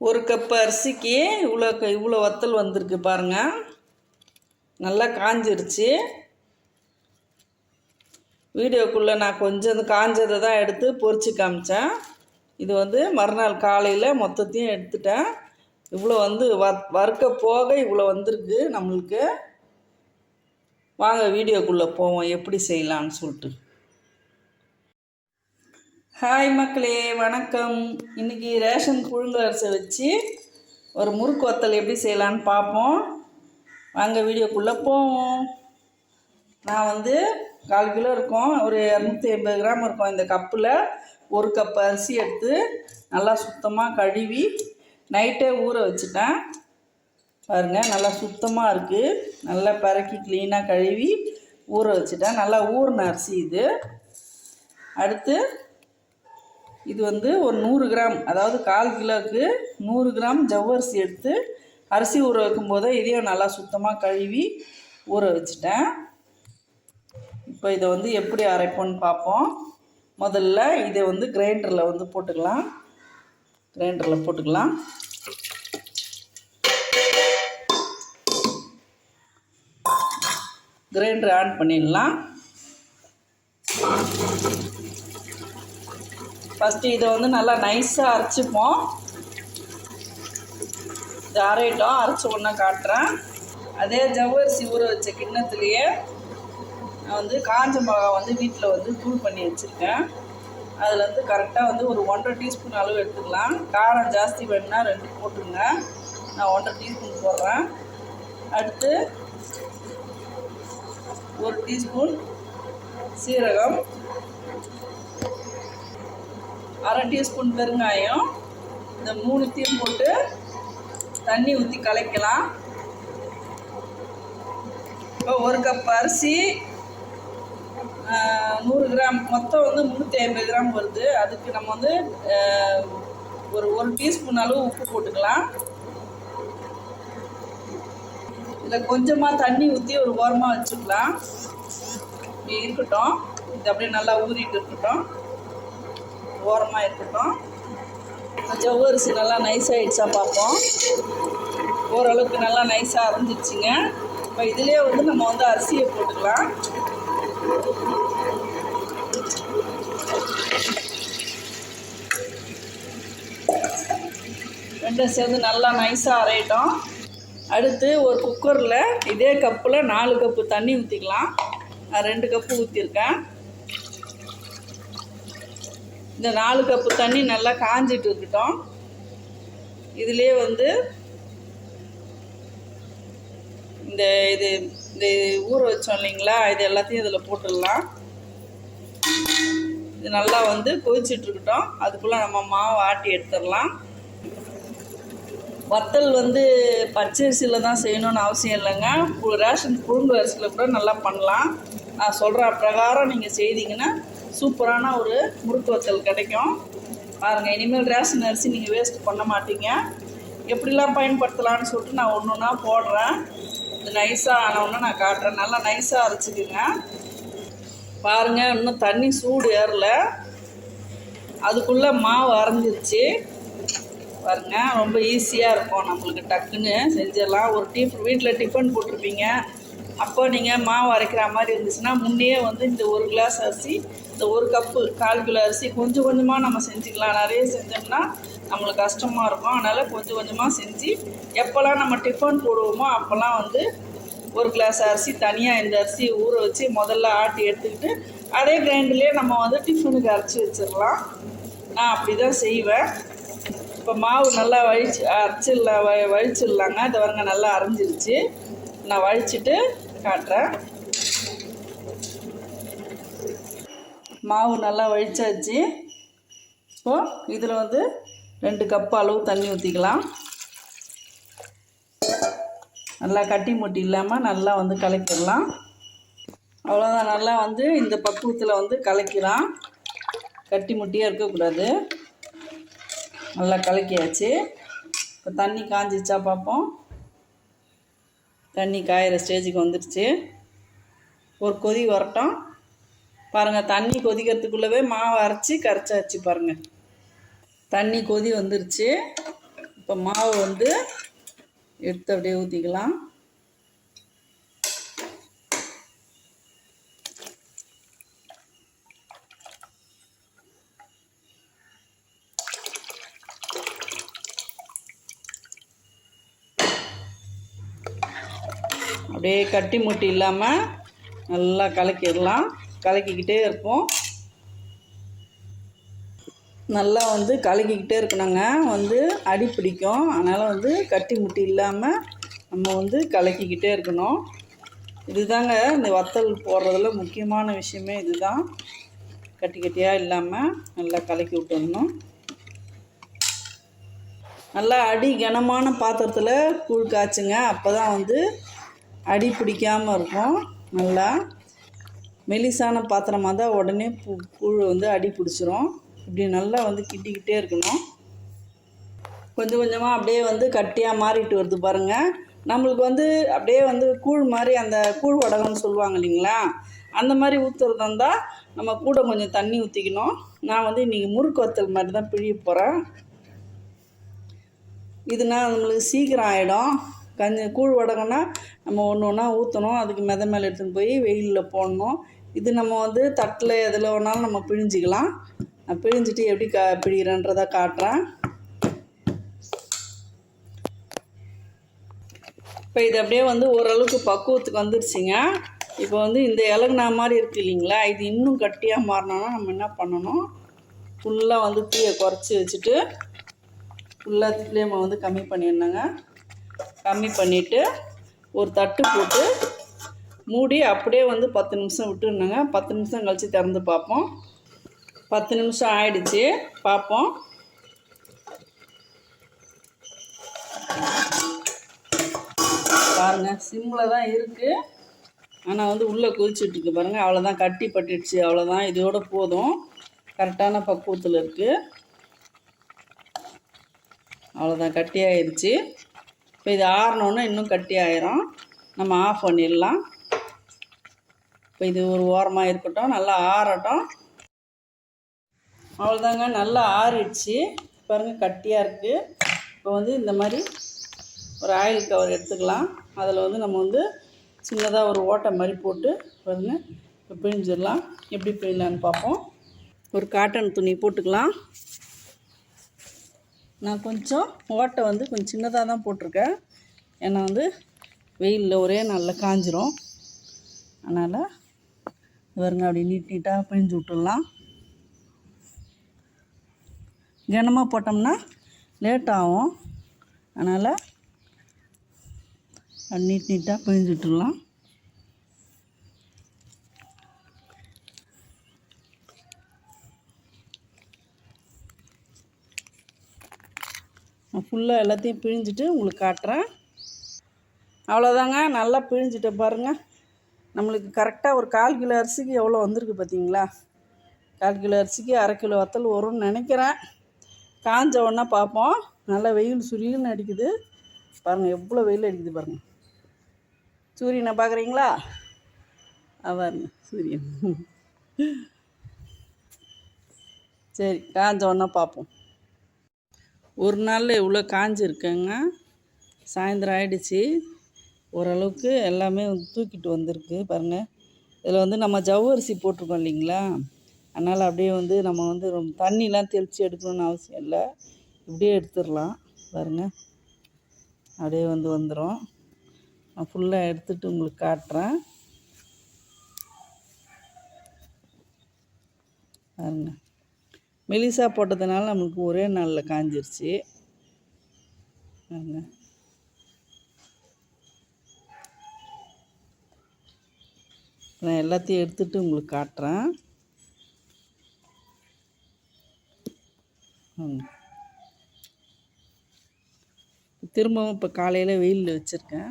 ஒரு கப் அரிசிக்கு இவ்வளோ க- இவ்வளோ வத்தல் வந்திருக்கு பாருங்க. நல்லா காஞ்சிருச்சு. வீடியோக்குள்ளே நான் கொஞ்சம் காஞ்சதை தான் எடுத்து பொறிச்சு காமிச்சேன். இது வந்து மறுநாள் காலையில் மொத்தத்தையும் எடுத்துட்டேன். இவ்வளோ வந்து வ வறுக்க போக இவ்வளோ வந்திருக்கு நம்மளுக்கு. வாங்க வீடியோக்குள்ளே போவோம் எப்படி செய்யலான்னு சொல்லிட்டு. ஹாய் மக்களே வணக்கம். இன்னைக்கு ரேஷன் புழுங்கல் அரிசி வச்சு ஒரு முறுக்கு வத்தல் எப்படி செய்யலான்னு பார்ப்போம். வாங்க வீடியோக்குள்ளே போவோம். நான் வந்து கால் கிலோ இருக்கும் ஒரு இரநூத்தி ஐம்பது கிராம் இருக்கும் இந்த கப்பில். ஒரு கப் அரிசி எடுத்து நல்லா சுத்தமாக கழுவி நைட்டே ஊற வச்சுட்டேன். பாருங்கள் நல்லா சுத்தமாக இருக்குது நல்லா பறக்கி க்ளீனாக கழுவி ஊற வச்சுட்டேன். நல்லா ஊறின அரிசி இது. அடுத்து இது வந்து ஒரு நூறு கிராம் அதாவது கால் கிலோவுக்கு நூறு கிராம் ஜவ்வரிசி எடுத்து அரிசி ஊற வைக்கும் போதே இதையும் நல்லா சுத்தமாக கழுவி ஊற வச்சுட்டேன். இப்போ இதை வந்து எப்படி அரைப்போன்னு பார்ப்போம். முதல்ல இதை வந்து கிரைண்டரில் வந்து போட்டுக்கலாம். கிரைண்டரில் போட்டுக்கலாம். கிரைண்டர் ஆன் பண்ணிடலாம். ஃபஸ்ட்டு இதை வந்து நல்லா நைஸாக அரைச்சிப்போம். இது அரையிட்டோம். அரைச்ச ஒன்றா காட்டுறேன். அதே ஜவ்வரிசி ஊற வச்ச கிண்ணத்துலேயே நான் வந்து காஞ்ச மிளகா வந்து வீட்டில் வந்து தூள் பண்ணி வச்சுருக்கேன். அதில் வந்து கரெக்டாக வந்து ஒரு ஒன்றரை டீஸ்பூன் அளவு எடுத்துக்கலாம். காரம் ஜாஸ்தி வேணும்னா ரெண்டு போட்டுருங்க. நான் ஒன்றரை டீஸ்பூன் போடுறேன். அடுத்து ஒரு டீஸ்பூன் சீரகம். அரை டீஸ்பூன் பெருங்காயம் இந்த மூணுத்தையும் போட்டு தண்ணி ஊற்றி கலக்கலாம். இப்போ ஒரு கப் அரிசி நூறு கிராம் மொத்தம் வந்து முந்நூற்றி ஐம்பது கிராம் வருது. அதுக்கு நம்ம வந்து ஒரு ஒரு டீஸ்பூன் அளவு உப்பு போட்டுக்கலாம். இதில் கொஞ்சமாக தண்ணி ஊற்றி ஒரு ஓரமாக வச்சுக்கலாம். இருக்கட்டும். இது அப்படியே நல்லா ஊறிட்டு இருக்கட்டும். ஓரமாக இருக்கட்டும். ஜவ்வரிசி நல்லா நைஸ் ஆகிடுச்சா பார்ப்போம். ஓரளவுக்கு நல்லா நைஸாக அரைஞ்சிருச்சுங்க இப்போ இதுலேயே வந்து நம்ம வந்து அரிசியை போட்டுக்கலாம். ரெண்டும் சேர்ந்து நல்லா நைஸாக அரையிட்டோம். அடுத்து ஒரு குக்கரில் இதே கப்பில் நாலு கப்பு தண்ணி ஊற்றிக்கலாம் நான் ரெண்டு கப்பு ஊற்றிருக்கேன் இந்த நாலு கப்பு தண்ணி நல்லா காஞ்சிட்டு இருக்கட்டும். இதுலேயே வந்து இந்த இது இந்த ஊற வச்சோம் இல்லைங்களா? இது எல்லாத்தையும் இதில் போட்டுடலாம். இது நல்லா வந்து கொதிச்சிட்டு இருக்கட்டும். அதுக்குள்ளே நம்ம மாவு ஆட்டி எடுத்துடலாம். வத்தல் வந்து பச்சரிசியில் தான் செய்யணும்னு அவசியம் இல்லைங்க. ரேஷன் புழுங்கு அரிசியில் கூட நல்லா பண்ணலாம். நான் சொல்கிற பிரகாரம் நீங்கள் செய்தீங்கன்னா சூப்பரான ஒரு முறுக்கு வத்தல் கிடைக்கும். பாருங்கள் இனிமேல் ரேஷன் அரிசி நீங்கள் வேஸ்ட் பண்ண மாட்டீங்க. எப்படிலாம் பயன்படுத்தலாம்னு சொல்லிட்டு நான் ஒன்று ஒன்றா போடுறேன். இது நைஸாக ஆனவுடனே நான் காட்டுறேன். நல்லா நைஸாக அரைச்சிக்கோங்க. பாருங்கள் இன்னும் தண்ணி சூடு ஏறல. அதுக்குள்ளே மாவு அரைஞ்சிருச்சு. பாருங்கள் ரொம்ப ஈஸியாக இருக்கும் நம்மளுக்கு டக்குன்னு செஞ்சிடலாம் ஒரு டிஃப் வீட்டில் டிஃபன் போட்டிருப்பீங்க. அப்போ நீங்கள் மாவு அரைக்கிற மாதிரி இருந்துச்சுன்னா முன்னே வந்து இந்த ஒரு கிளாஸ் அரிசி இந்த ஒரு கப்பு கால் கிலோ அரிசி கொஞ்சம் கொஞ்சமாக நம்ம செஞ்சுக்கலாம். நிறைய செஞ்சோம்னா நம்மளுக்கு கஷ்டமாக இருக்கும். அதனால் கொஞ்சம் கொஞ்சமாக செஞ்சு எப்போல்லாம் நம்ம டிஃபன் போடுவோமோ அப்போல்லாம் வந்து ஒரு கிளாஸ் அரிசி தனியாக இந்த அரிசியை ஊற வச்சு முதல்ல ஆட்டி எடுத்துக்கிட்டு அதே கிரைண்டர்லேயே நம்ம வந்து டிஃபனுக்கு அரைச்சி வச்சிடலாம். நான் அப்படி தான் செய்வேன். இப்போ மாவு நல்லா வழிச்சு அரைச்சிடலாம் வ வழிச்சிடலாங்க. இதை வரங்க நல்லா அரைஞ்சிருச்சு. நான் வழிச்சிட்டு காட்டுறேன். மாவு நல்லா வழிச்சாச்சு. இப்போது இதில் வந்து ரெண்டு கப் அளவு தண்ணி ஊற்றிக்கலாம் நல்லா கட்டி முட்டி இல்லாமல் நல்லா வந்து கலக்கிடலாம். அவ்வளோதான் நல்லா வந்து இந்த பக்குவத்தில் வந்து கலக்கலாம் கட்டி முட்டியாக இருக்கக்கூடாது. நல்லா கலக்கியாச்சு. இப்போ தண்ணி காஞ்சிச்சா பார்ப்போம். தண்ணி காயிற ஸ்டேஜுக்கு வந்துடுச்சு. ஒரு கொதி வரட்டும். பாருங்கள் தண்ணி கொதிக்கிறதுக்குள்ளவே மாவு அரைச்சி கரைச்சாச்சு பாருங்கள் தண்ணி கொதி வந்துருச்சு. இப்போ இப்போ மாவு வந்து எடுத்து அப்படியே ஊற்றிக்கலாம் அப்படியே கட்டி முட்டி இல்லாமல் நல்லா கலக்கிடலாம். கலக்கிக்கிட்டே இருப்போம். நல்லா வந்து கலக்கிக்கிட்டே இருக்கணுங்க. வந்து அடி பிடிக்கும். அதனால் வந்து கட்டி முட்டி இல்லாமல் நம்ம வந்து கலக்கிக்கிட்டே இருக்கணும். இதுதாங்க இந்த வத்தல் போடுறதுல முக்கியமான விஷயமே இதுதான். கட்டி கட்டியாக இல்லாமல் நல்லா கலக்கி விட்டுடணும். நல்லா அடி கனமான பாத்திரத்தில் கூழ் காய்ச்சுங்க. அப்போ தான் வந்து அடி பிடிக்காமல் இருக்கும். நல்லா மெலிசான பாத்திரமாக தான் உடனே பு கூழ் வந்து அடி பிடிச்சிரும். இப்படி நல்லா வந்து கிட்டிக்கிட்டே இருக்கணும். கொஞ்சம் கொஞ்சமாக அப்படியே வந்து கட்டியாக மாறிட்டு வருது பாருங்கள் நம்மளுக்கு வந்து அப்படியே வந்து கூழ் மாதிரி அந்த கூழ் வடகம்னு சொல்லுவாங்க இல்லைங்களா? அந்த மாதிரி ஊற்றுறது இருந்தால் நம்ம கூட கொஞ்சம் தண்ணி ஊற்றிக்கணும் நான் வந்து இன்றைக்கி முறுக்கு வத்தல் மாதிரி தான் பிழிய போகிறேன் இதுனா நம்மளுக்கு சீக்கிரம் ஆகிடும் கஞ்சி கூழ் வடகம்னா நம்ம ஒன்று ஒன்றா ஊற்றணும் அதுக்கு மெத மேலே எடுத்துன்னு போய் வெயிலில் போடணும். இது நம்ம வந்து தட்டில் எதில் வேணாலும் நம்ம பிழிஞ்சிக்கலாம். நான் பிழிஞ்சிட்டு எப்படி கா பிழிகிறேன்றதை காட்டுறேன். இப்போ இது அப்படியே வந்து ஓரளவுக்கு பக்குவத்துக்கு வந்துருச்சுங்க. இப்போ வந்து இந்த இலகுனா மாதிரி இருக்குது இல்லைங்களா? இது இன்னும் கட்டியாக மாறினோன்னா நம்ம என்ன பண்ணணும்? ஃபுல்லாக வந்து தீயை குறைச்சி வச்சுட்டு ஃபுல்லாக ஃப்ளேமை வந்து கம்மி பண்ணிடணுங்க. கம்மி பண்ணிவிட்டு ஒரு தட்டு போட்டு மூடி அப்படியே வந்து பத்து நிமிஷம் விட்டுருணுங்க. பத்து நிமிஷம் கழித்து திறந்து பார்ப்போம். பத்து நிமிஷம் ஆயிடுச்சு. பார்ப்போம். பாருங்கள் சிம்மில் தான் இருக்குது ஆனால் வந்து உள்ளே கொதிச்சுட்ருக்கு பாருங்கள் அவ்வளோதான் கட்டி பட்டுடுச்சு. அவ்வளோதான் இதோட போதும். கரெக்டான பக்குவத்தில் இருக்குது அவ்வளோதான் கட்டி ஆயிடுச்சு. இப்போ இது ஆறினோன்னே இன்னும் கட்டி ஆயிரும். நம்ம ஆஃப் பண்ணிடலாம். இப்போ இது ஒரு ஓரமாக இருக்கட்டும் நல்லா ஆறட்டும். அவ்வளோதாங்க நல்லா ஆறிடுச்சு. பாருங்கள் கட்டியாக இருக்குது இப்போ வந்து இந்த மாதிரி ஒரு ஆயில் கவர் எடுத்துக்கலாம். அதில் வந்து நம்ம வந்து சின்னதாக ஒரு ஓட்டை மாதிரி போட்டு பாருங்கள் இப்போ பிழிஞ்சிடலாம். எப்படி பிழிலான்னு பார்ப்போம். ஒரு காட்டன் துணி போட்டுக்கலாம். நான் கொஞ்சம் ஓட்டை வந்து கொஞ்சம் சின்னதாக தான் போட்டிருக்கேன். ஏன்னா வந்து வெயிலில் ஒரே நாளில் காஞ்சிரும். அதனால் வருங்க அப்படி நீட் நீட்டாக பிழிஞ்சு விட்டுடலாம். கனமாக போட்டோம்னா லேட் ஆகும். அதனால் நீட் நீட்டாக பிழிஞ்சு விட்டுடலாம். நான் ஃபுல்லாக எல்லாத்தையும் பிழிஞ்சிட்டு உங்களுக்கு காட்டுறேன். அவ்வளோதாங்க நல்லா பிழிஞ்சிட்ட பாருங்கள் நம்மளுக்கு கரெக்டாக ஒரு கால் கிலோ அரிசிக்கு எவ்வளோ வந்திருக்கு பார்த்தீங்களா? கால் கிலோ அரிசிக்கு அரை கிலோ வத்தல் வரும்னு நினைக்கிறேன். காஞ்ச உடனே பார்ப்போம். நல்லா வெயில் சுரியல்னு அடிக்குது. பாருங்கள் எவ்வளோ வெயில் அடிக்குது பாருங்கள் சூரியனை பார்க்குறீங்களா? பாருங்க சூரியன். சரி காஞ்ச உடனே பார்ப்போம். ஒரு நாளில் இவ்வளோ காஞ்சிருக்கேங்க. சாயந்தரம் ஆயிடுச்சு. ஓரளவுக்கு எல்லாமே வந்து தூக்கிட்டு வந்திருக்கு பாருங்கள் இதில் வந்து நம்ம ஜவ்வரிசி போட்டிருக்கோம் இல்லைங்களா? அதனால் அப்படியே வந்து நம்ம வந்து ரொம்ப தண்ணிலாம் தெளித்து எடுக்கணும்னு அவசியம் இல்லை. இப்படியே எடுத்துடலாம் பாருங்கள் அப்படியே வந்து வந்துடும் நான் ஃபுல்லாக எடுத்துகிட்டு உங்களுக்கு காட்டுறேன். பாருங்க. மெலிசா போட்டதுனால நம்மளுக்கு ஒரே நாளில் காஞ்சிருச்சு. நான் எல்லாத்தையும் எடுத்துகிட்டு உங்களுக்கு காட்டுறேன். திரும்பவும் இப்போ காலையில் வெயிலில் வச்சுருக்கேன்.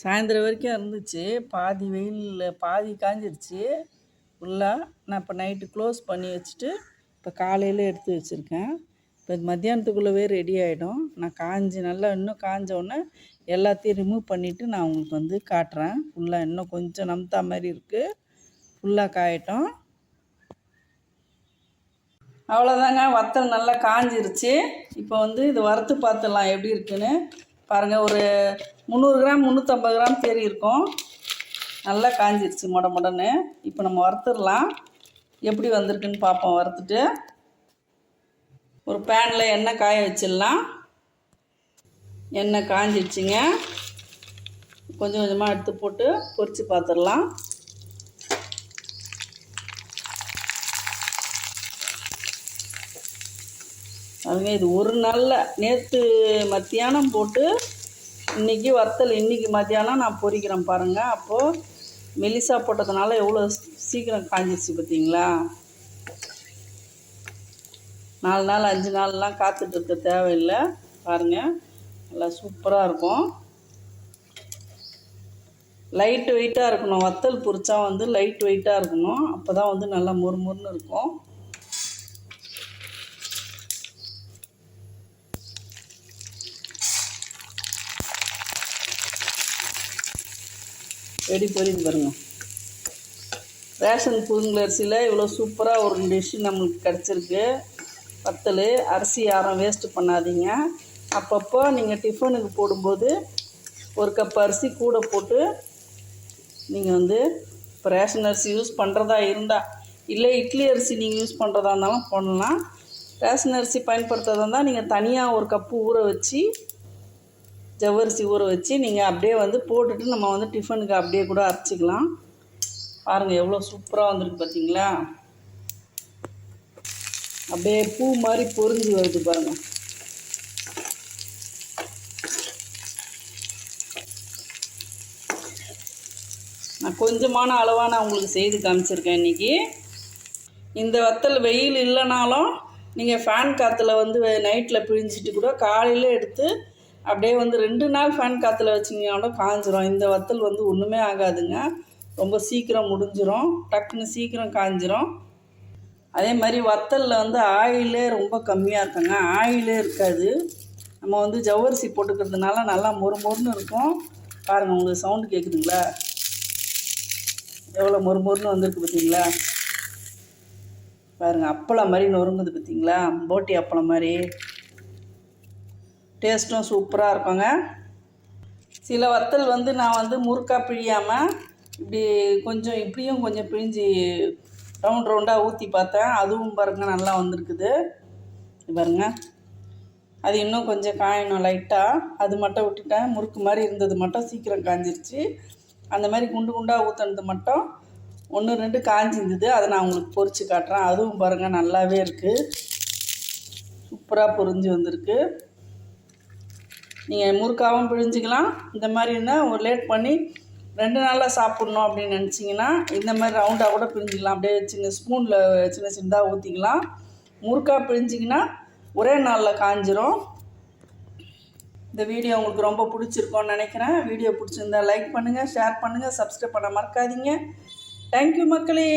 சாயந்தரம் வரைக்கும் இருந்துச்சு. பாதி வெயிலில் பாதி காஞ்சிருச்சு. ஃபுல்லாக நான் இப்போ நைட்டு க்ளோஸ் பண்ணி வச்சுட்டு இப்போ காலையில் எடுத்து வச்சுருக்கேன். இப்போ மத்தியானத்துக்குள்ளவே ரெடி ஆகிடும் நான் காஞ்சி நல்லா இன்னும் காஞ்ச உடனே எல்லாத்தையும் ரிமூவ் பண்ணிவிட்டு நான் உங்களுக்கு வந்து காட்டுறேன். ஃபுல்லாக இன்னும் கொஞ்சம் நம்தா மாதிரி இருக்குது ஃபுல்லாக காயட்டும். அவ்வளோதாங்க வத்தல் நல்லா காஞ்சிருச்சு. இப்போ வந்து இது வறுத்து பார்த்துடலாம். எப்படி இருக்குன்னு. பாருங்கள் ஒரு முந்நூறு கிராம் முந்நூற்றம்பது கிராம் தேறி இருக்கும். நல்லா காஞ்சிருச்சு மொட மொடன்னு. இப்போ நம்ம வறுத்துடலாம். எப்படி வந்திருக்குன்னு பார்ப்போம் வறுத்துட்டு. ஒரு பேனில் எண்ணெய் காய வச்சிடலாம். எண்ணெய் காஞ்சிடுச்சுங்க கொஞ்சம் கொஞ்சமாக எடுத்து போட்டு பொரித்து பார்த்துடலாம். அதுங்க இது ஒரு நாளில் நேற்று மத்தியானம் போட்டு இன்றைக்கி வத்தல் இன்றைக்கி மத்தியானம் நான் பொறிக்கிறேன் பாருங்கள் அப்போது மெலிசா போட்டதுனால எவ்வளோ சீக்கிரம் காஞ்சிச்சு பார்த்தீங்களா நாலு நாள் அஞ்சு நாள்லாம் காத்துட்ருக்க தேவையில்லை. பாருங்கள் நல்லா சூப்பராக இருக்கும். லைட் வெயிட்டாக இருக்கணும். வத்தல் பொரிச்சா வந்து லைட் வெயிட்டாக இருக்கணும். அப்போ தான் வந்து நல்லா மொறுமொறுன்னு இருக்கும். வெடி பொரியுது பாருங்க. ரேஷன் புதுங்குல அரிசியில் இவ்வளோ சூப்பராக ஒரு டிஷ்ஷு நம்மளுக்கு கிடச்சிருக்கு. வத்தல் அரிசி யாரும் வேஸ்ட்டு பண்ணாதீங்க. அப்பப்போ நீங்கள் டிஃபனுக்கு போடும்போது ஒரு கப் அரிசி கூட போட்டு நீங்கள் வந்து இப்போ ரேஷன் அரிசி யூஸ் பண்ணுறதா இருந்தால் இல்லை இட்லி அரிசி நீங்கள் யூஸ் பண்ணுறதா இருந்தாலும் பண்ணலாம். ரேஷன் அரிசி பயன்படுத்துறதா இருந்தால் நீங்கள் தனியாக ஒரு கப்பு ஊற வச்சு ஜவ்வரிசி ஊற வச்சு நீங்கள் அப்படியே வந்து போட்டுட்டு நம்ம வந்து டிஃபனுக்கு அப்படியே கூட அரைச்சிக்கலாம். பாருங்கள் எவ்வளோ சூப்பராக வந்திருக்கு பார்த்தீங்களா அப்படியே பூ மாதிரி பொரிஞ்சு வருது பாருங்கள் நான் கொஞ்சமான அளவாக நான் உங்களுக்கு செய்து காமிச்சிருக்கேன் இன்றைக்கி இந்த வத்தல் வெயில் இல்லைனாலும் நீங்கள் ஃபேன் காற்றுல வந்து நைட்டில் பிழிஞ்சிட்டு கூட காலையில் எடுத்து அப்படியே வந்து ரெண்டு நாள் ஃபேன் காற்றுல வச்சிங்கன்னா கூட காஞ்சிரும். இந்த வத்தல் வந்து ஒன்றுமே ஆகாதுங்க. ரொம்ப சீக்கிரம் முடிஞ்சிரும். டக்குன்னு சீக்கிரம் காஞ்சிரும். அதே மாதிரி வத்தலில் வந்து ஆயிலே ரொம்ப கம்மியாக இருக்குங்க. ஆயிலே இருக்காது. நம்ம வந்து ஜவ்வரிசி போட்டுக்கிறதுனால நல்லா மொறு மொறுன்னு இருக்கும். பாருங்கள் உங்களுக்கு சவுண்டு கேட்குதுங்களா எவ்வளோ மொறு மொறுன்னு வந்திருக்கு பார்த்தீங்களா பாருங்கள் அப்பளம் மாதிரி நொறுங்குது பார்த்தீங்களா போட்டி அப்பளம் மாதிரி. டேஸ்ட்டும் சூப்பராக இருக்குங்க. சில வத்தல் வந்து நான் வந்து முறுக்காக பிழியாமல் இப்படி கொஞ்சம் இப்படியும் கொஞ்சம் பிழிஞ்சு ரவுண்ட் ரவுண்டாக ஊற்றி பார்த்தேன். அதுவும் பாருங்க நல்லா வந்திருக்குது. பாருங்க. அது இன்னும் கொஞ்சம் காயணும் லைட்டாக அது மட்டும் விட்டுட்டேன். முறுக்கு மாதிரி இருந்தது மட்டும் சீக்கிரம் காஞ்சிருச்சு. அந்த மாதிரி குண்டு குண்டாக ஊற்றுனது மட்டும் ஒன்று ரெண்டு காஞ்சிருந்தது. அதை நான் உங்களுக்கு பொரித்து காட்டுறேன். அதுவும் பாருங்கள் நல்லாவே இருக்குது சூப்பராக பொரிஞ்சு வந்திருக்கு. நீங்கள் முறுக்காவும் பிழிஞ்சிக்கலாம். இந்த மாதிரி இருந்தால் ஒரு லேட் பண்ணி ரெண்டு நாளில் சாப்பிட்ணும் அப்படின்னு நினச்சிங்கன்னா இந்த மாதிரி ரவுண்டாக கூட பிழிஞ்சிக்கலாம் அப்படியே சின்ன ஸ்பூனில் சின்ன சின்னதாக ஊற்றிக்கலாம் முறுக்கா பிழிஞ்சிங்கன்னா ஒரே நாளில் காஞ்சிரும். இந்த வீடியோ உங்களுக்கு ரொம்ப பிடிச்சிருக்கோன்னு நினைக்கிறேன். வீடியோ பிடிச்சிருந்தா லைக் பண்ணுங்கள் ஷேர் பண்ணுங்கள் சப்ஸ்கிரைப் பண்ண மறக்காதீங்க. தேங்க்யூ மக்களே.